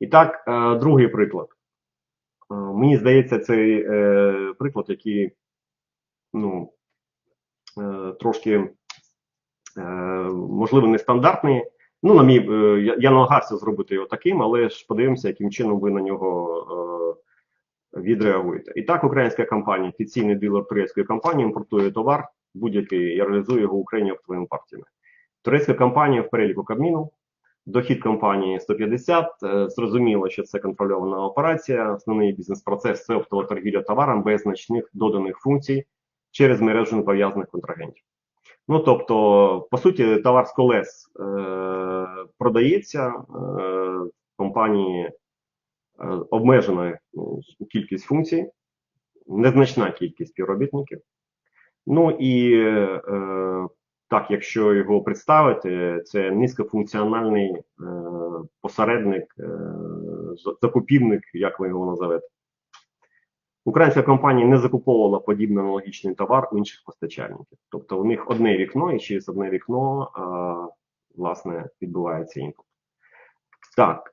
І так, е, другий приклад. Е, Мені здається, цей е, приклад, який ну, трошки, можливо, нестандартний. Ну, на мій, я, намагався зробити його таким, але ж подивимося, яким чином ви на нього відреагуєте. І так, українська компанія, офіційний дилер турецької компанії, імпортує товар будь-який і реалізує його в Україні оптовими партіями. Турецька компанія в переліку Кабміну, дохід компанії 150. Е, Зрозуміло, що це контрольована операція. Основний бізнес-процес це оптова торгівля товаром без значних доданих функцій через мережу непов'язаних контрагентів. Ну тобто, по суті, товар з колес е, продається е, компанії е, обмежена ну, кількість функцій, незначна кількість співробітників. Ну і е, так, якщо його представити, це низькофункціональний е, посередник, е, закупівник, як ви його називете. Українська компанія не закуповувала подібний аналогічний товар у інших постачальників. Тобто у них одне вікно, і через одне вікно е, власне відбувається імпорт. Так,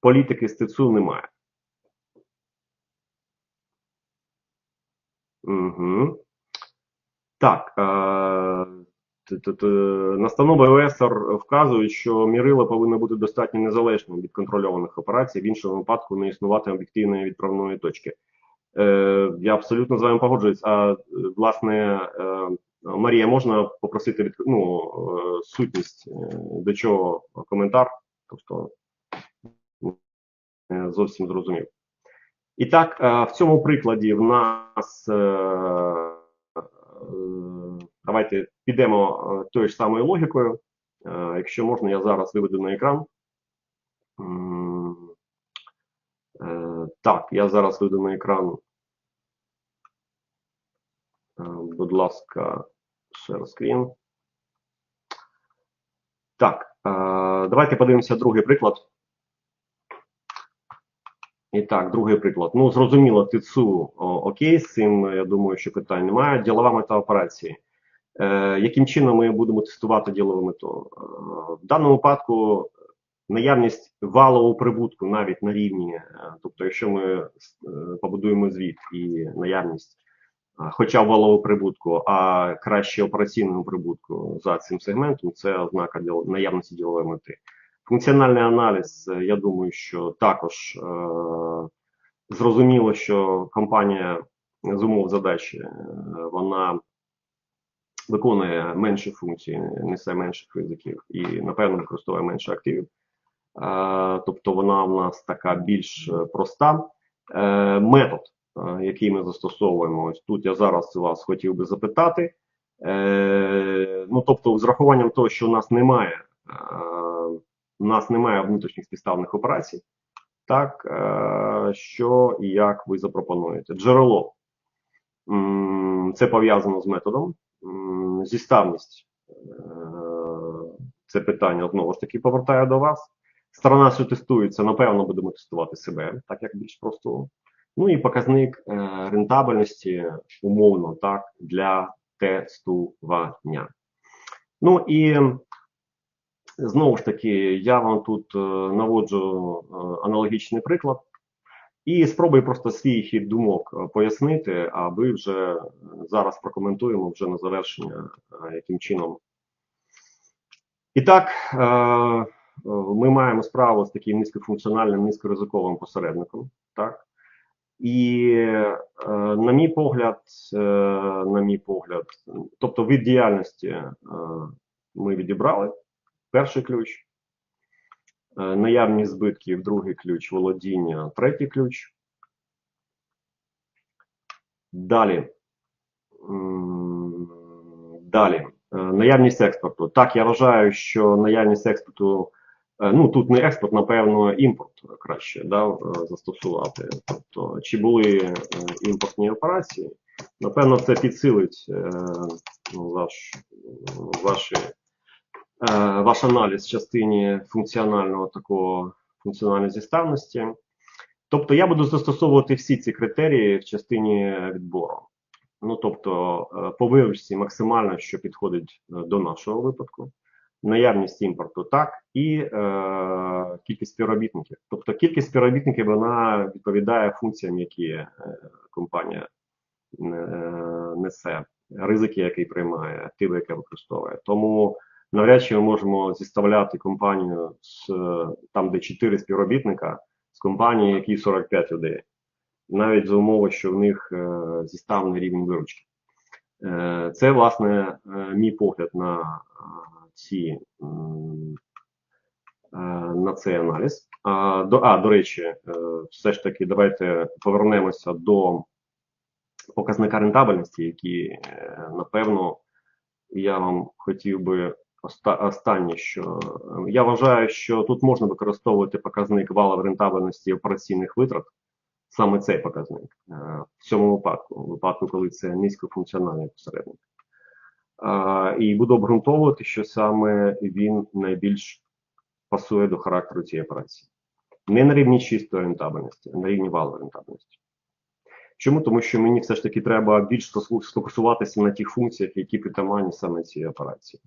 політики з ТЦУ немає. Угу. Так. Е, настанови ОЕСР вказують, що мірило повинно бути достатньо незалежним від контрольованих операцій, в іншому випадку не існувати об'єктивної відправної точки. Е, я абсолютно з вами погоджуюсь. А власне, е, Марія, можна попросити від ну, сутність до чого коментар? Тобто не зовсім зрозумів. І так, в цьому прикладі в нас давайте підемо е, тою ж самою логікою. Е, Якщо можна, я зараз виведу на екран. Е, Так, я зараз виведу на екран. Е, Будь ласка, share screen. Так, е, давайте подивимося другий приклад. І так, другий приклад. Ну, зрозуміло, ТЦУ о, окей, з цим я думаю, що питань немає. Ділова мета операції. Е, яким чином ми будемо тестувати ділову мету? Е, в даному випадку наявність валового прибутку навіть на рівні, е, тобто, якщо ми е, побудуємо звіт і наявність, е, хоча валового прибутку, а краще операційного прибутку за цим сегментом, це ознака наявності ділової мети. Функціональний аналіз, е, я думаю, що також е, зрозуміло, що компанія з умов задачі е, вона виконує менші функції, несе менших ризиків і, напевно, використовує менше активів. Тобто вона в нас така більш проста. Метод, який ми застосовуємо, ось тут я зараз вас хотів би запитати. Ну, тобто, з рахуванням того, що у нас немає, у нас немає внутрішніх співставних операцій, так, е, що і як ви запропонуєте? Джерело. Це пов'язано з методом. Зіставність. Е, Це питання знову ж таки повертаю до вас. Сторона, що тестується, напевно, будемо тестувати себе, так як більш просто. Ну і показник е, рентабельності умовно так для тестування. Ну і знову ж таки, я вам тут е, наводжу е, аналогічний приклад. І спробую просто свій хід думок е, пояснити, а ви вже зараз прокоментуємо вже на завершення, яким чином. І так, ми маємо справу з таким низькофункціональним, низькоризиковим посередником. Так? І, на мій погляд, на мій погляд, тобто від діяльності ми відібрали перший ключ. Е, Наявність збитків, другий ключ, володіння, третій ключ. Далі. Далі. Е, Наявність експорту. Так, я вважаю, що наявність експорту, е, ну тут не експорт, напевно, імпорт краще да, застосувати. Тобто, чи були імпортні операції, напевно, це підсилить ну, ваш, ваші ваш аналіз в частині функціонального такого функціональної зіставності. Тобто я буду застосовувати всі ці критерії в частині відбору. Ну тобто, е, по вивчці максимально, що підходить е, до нашого випадку. наявність імпорту, так і е, кількість співробітників. Тобто кількість співробітників вона відповідає функціям, які е, компанія е, несе, ризики, які приймає, активи, які використовує. Тому навряд чи ми можемо зіставляти компанію з е, там, де 4 співробітника, з компанією, які 45 людей, навіть за умови, що в них е, зіставний рівень виручки. Е, Це, власне, мій погляд на ці на цей аналіз. А, до, а, до речі, все ж таки, давайте повернемося до показника рентабельності, які, напевно, я вам хотів би останнє, що е, я вважаю, що тут можна використовувати показник валової рентабельності операційних витрат, саме цей показник е, в цьому випадку, у випадку, коли це низькофункціональний посередник. Е, І буду обґрунтовувати, що саме він найбільш пасує до характеру цієї операції. Не на рівні чистої рентабельності, а на рівні валової рентабельності. Чому? Тому що мені все ж таки треба більш сфокусуватися на тих функціях, які притаманні саме цій операції.